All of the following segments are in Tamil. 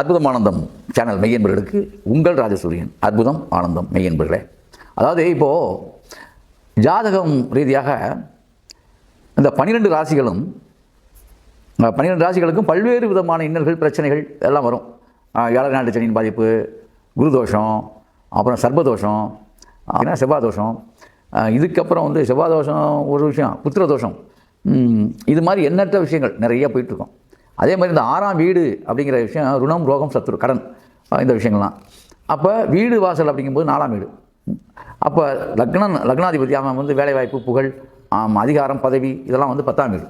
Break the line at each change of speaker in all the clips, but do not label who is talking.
அற்புதம் ஆனந்தம் சேனல் மெய்யன்பர்களுக்கு உங்கள் ராஜசூரியன் அற்புதம் ஆனந்தம் மெய்யன்பர்களே. அதாவது இப்போது ஜாதகம் ரீதியாக இந்த பன்னிரெண்டு ராசிகளும் பன்னிரெண்டு ராசிகளுக்கும் பல்வேறு விதமான இன்னல்கள் பிரச்சனைகள் எல்லாம் வரும். ஏழரை நாட்டு சனியின் பாதிப்பு குரு தோஷம் அப்புறம் சர்பதோஷம் அப்படின்னா செவ்வாய் தோஷம். இதுக்கப்புறம் வந்து செவ்வாதோஷம் ஒரு விஷயம் புத்திரதோஷம் இது மாதிரி எண்ணற்ற விஷயங்கள் நிறைய போயிட்டுருக்கோம். அதே மாதிரி இந்த ஆறாம் வீடு அப்படிங்கிற விஷயம் ருணம் ரோகம் சத்துரு கடன் இந்த விஷயங்கள்லாம். அப்போ வீடு வாசல் அப்படிங்கும்போது நாலாம் வீடு. அப்போ லக்னம் லக்னாதிபதி அவன் வந்து வேலைவாய்ப்பு புகழ் ஆம், அதிகாரம் பதவி இதெல்லாம் வந்து பத்தாம் வீடு.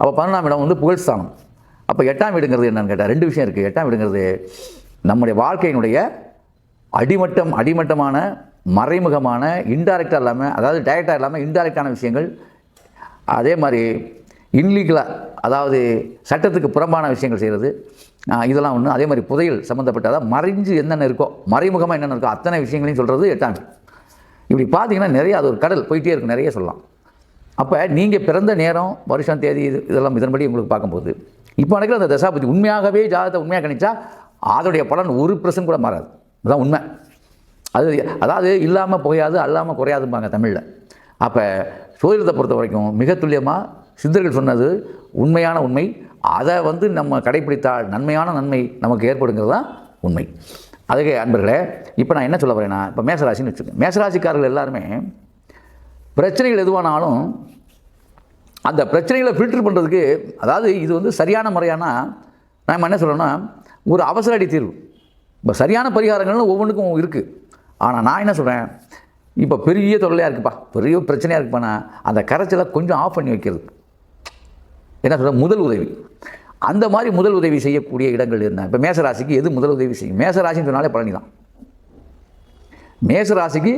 அப்போ பன்னெண்டாம் இடம் வந்து புகழ் ஸ்தானம். அப்போ எட்டாம் வீடுங்கிறது என்னன்னு கேட்டால் ரெண்டு விஷயம் இருக்குது எட்டாம் வீடுங்கிறது நம்முடைய வாழ்க்கையினுடைய அடிமட்டம் அடிமட்டமான மறைமுகமான இன்டைரக்டாக இல்லாமல் அதாவது டைரக்டாக இல்லாமல் இன்டைரக்டான விஷயங்கள். அதே மாதிரி இன்லீகலாக அதாவது சட்டத்துக்கு புறம்பான விஷயங்கள் செய்கிறது இதெல்லாம் ஒன்று அதே மாதிரி புதையல் சம்மந்தப்பட்ட அதாவது மறைஞ்சு என்னென்ன இருக்கோ மறைமுகமாக என்னென்ன இருக்கோ அத்தனை விஷயங்களையும் சொல்கிறது எட்டாம் இப்படி பார்த்தீங்கன்னா நிறைய அது ஒரு கடல் போயிட்டே இருக்கும் நிறைய சொல்லலாம். அப்போ நீங்கள் பிறந்த நேரம் வருஷம் தேதி இது இதெல்லாம் இதன்படி உங்களுக்கு பார்க்கும்போது இப்போ நடக்கிற அந்த தசாபதி உண்மையாகவே ஜாதகத்தை உண்மையாக கணிச்சா அதோடைய பலன் ஒரு பிரசன் கூட மாறாது. அதுதான் உண்மை. அது அதாவது இல்லாமல் புகையாது அல்லாமல் குறையாதும்பாங்க தமிழில். அப்போ சோதிடத்தை பொறுத்த வரைக்கும் மிக துல்லியமாக சித்தர்கள் சொன்னது உண்மையான உண்மை. அதை வந்து நம்ம கடைப்பிடித்தால் நன்மையான நன்மை நமக்கு ஏற்படுங்கிறது தான் உண்மை. அதுக்கு அன்பர்களே இப்போ நான் என்ன சொல்ல வரேன்னா இப்போ மேசராசின்னு வச்சுருக்கேன் மேசராசிக்காரர்கள் எல்லாருமே பிரச்சனைகள் எதுவானாலும் அந்த பிரச்சனைகளை ஃபில்டர் பண்ணுறதுக்கு அதாவது இது வந்து சரியான முறையானா நம்ம என்ன சொல்லணும்னா ஒரு அவசர அடி தீர்வு. இப்போ சரியான பரிகாரங்கள்னு ஒவ்வொன்றுக்கும் இருக்குது ஆனால் நான் என்ன சொல்கிறேன் இப்போ பெரிய தொல்லையாக இருக்குப்பா. பெரிய பிரச்சனையாக இருக்குப்பாண்ணா அந்த கரைச்சலை கொஞ்சம் ஆஃப் பண்ணி வைக்கிறது. என்ன சொல்கிறேன் முதல் உதவி. அந்த மாதிரி முதல் உதவி செய்யக்கூடிய இடங்கள் என்ன? இப்போ மேசராசிக்கு எது முதல் உதவி செய்யும்? மேசராசின்னு சொன்னாலே பழனி தான். மேசராசிக்கு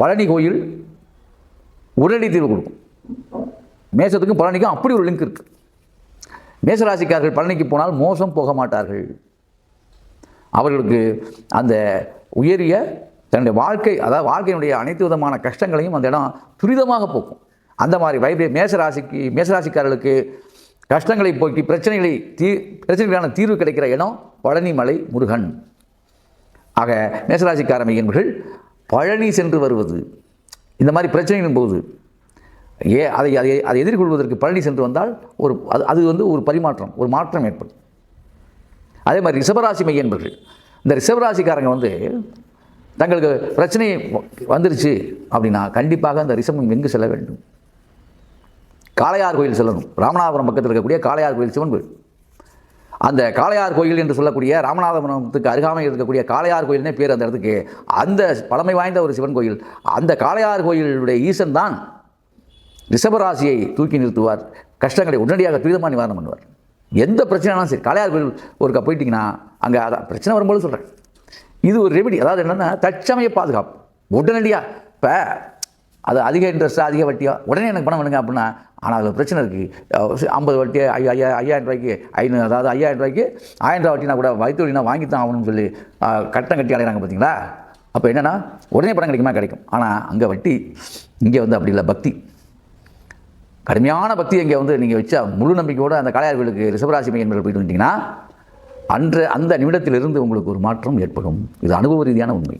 பழனி கோயில் உடனடி தீர்வு கொடுக்கும். மேசத்துக்கும் பழனிக்கும் அப்படி ஒரு லிங்க் இருக்குது மேசராசிக்காரர்கள் பழனிக்கு போனால் மோசம் போக மாட்டார்கள். அவர்களுக்கு அந்த உயரிய தன்னுடைய வாழ்க்கை அதாவது வாழ்க்கையினுடைய அனைத்து விதமான கஷ்டங்களையும் அந்த இடம் துரிதமாக போக்கும். அந்த மாதிரி வைப்ரே மேசராசிக்கு மேசராசிக்காரர்களுக்கு கஷ்டங்களை போக்கி பிரச்சனைகளை தீ பிரச்சனைகளான தீர்வு கிடைக்கிற இடம் பழனிமலை முருகன். ஆக மேசராசிக்கார மையன்கள் பழனி சென்று வருவது இந்த மாதிரி பிரச்சனைகளின் போது ஏ அதை அதை அதை எதிர்கொள்வதற்கு பழனி சென்று வந்தால் ஒரு அது அது வந்து ஒரு பரிமாற்றம் ஒரு மாற்றம் ஏற்படும். அதே மாதிரி ரிஷபராசி மையன்பர்கள் இந்த ரிஷபராசிக்காரங்க வந்து தங்களுக்கு பிரச்சனை வந்துருச்சு அப்படின்னா கண்டிப்பாக அந்த ரிஷபம் எங்கு செல்ல வேண்டும்? காளையார் கோயில் செல்லணும். ராமநாதபுரம் பக்கத்தில் இருக்கக்கூடிய காளையார் கோயில் சிவன் கோயில். அந்த காளையார் கோயில் என்று சொல்லக்கூடிய ராமநாதபுரத்துக்கு அருகாமையில் இருக்கக்கூடிய காளையார் கோயில்னே பேர் அந்த இடத்துக்கு. அந்த பழமை வாய்ந்த ஒரு சிவன் கோயில். அந்த காளையார் கோயிலுடைய ஈசன் தான் ரிஷபராசியை தூக்கி நிறுத்துவார். கஷ்டங்களை உடனடியாக துரிதமாக நிவாரணம் பண்ணுவார். எந்த பிரச்சனைனாலும் சரி காளையார் கோயில் ஒருக்கா போயிட்டீங்கன்னா அங்கே அதான் பிரச்சனை வரும்போது சொல்கிறேன் இது ஒரு ரெமிடி அதாவது என்னென்னா தற்சமய பாதுகாப்பு. உடனடியாக இப்போ அது அதிக இன்ட்ரெஸ்ட்டாக அதிக வட்டியாக உடனே எனக்கு பணம் வேணுங்க அப்படின்னா ஆனால் அதில் பிரச்சனை இருக்குது ஐம்பது வட்டி ஐயா ஐயா ஐயாயிரம் ரூபாய்க்கு ஐநூறு அதாவது ஐயாயிரம் ரூபாய்க்கு ஆயிரம் ரூபா வட்டினா கூட வயிற்று வலினா வாங்கி தான் ஆகணும்னு சொல்லி கட்டம் கட்டி அலைகிறாங்க பார்த்தீங்களா அப்போ என்னென்னா உடனே படம் கிடைக்குமா? கிடைக்கும். ஆனால் அங்கே வட்டி இங்கே வந்து அப்படி இல்லை. பக்தி. கடுமையான பக்தி இங்கே வந்து நீங்கள் வச்சா முழு நம்பிக்கையோடு அந்த காளையார் கோயிலுக்கு ரிஷபராசி மையன்கள் போயிட்டு வந்தீங்கன்னா அன்று அந்த நிமிடத்திலிருந்து உங்களுக்கு ஒரு மாற்றம் ஏற்படும். இது அனுபவ ரீதியான உண்மை.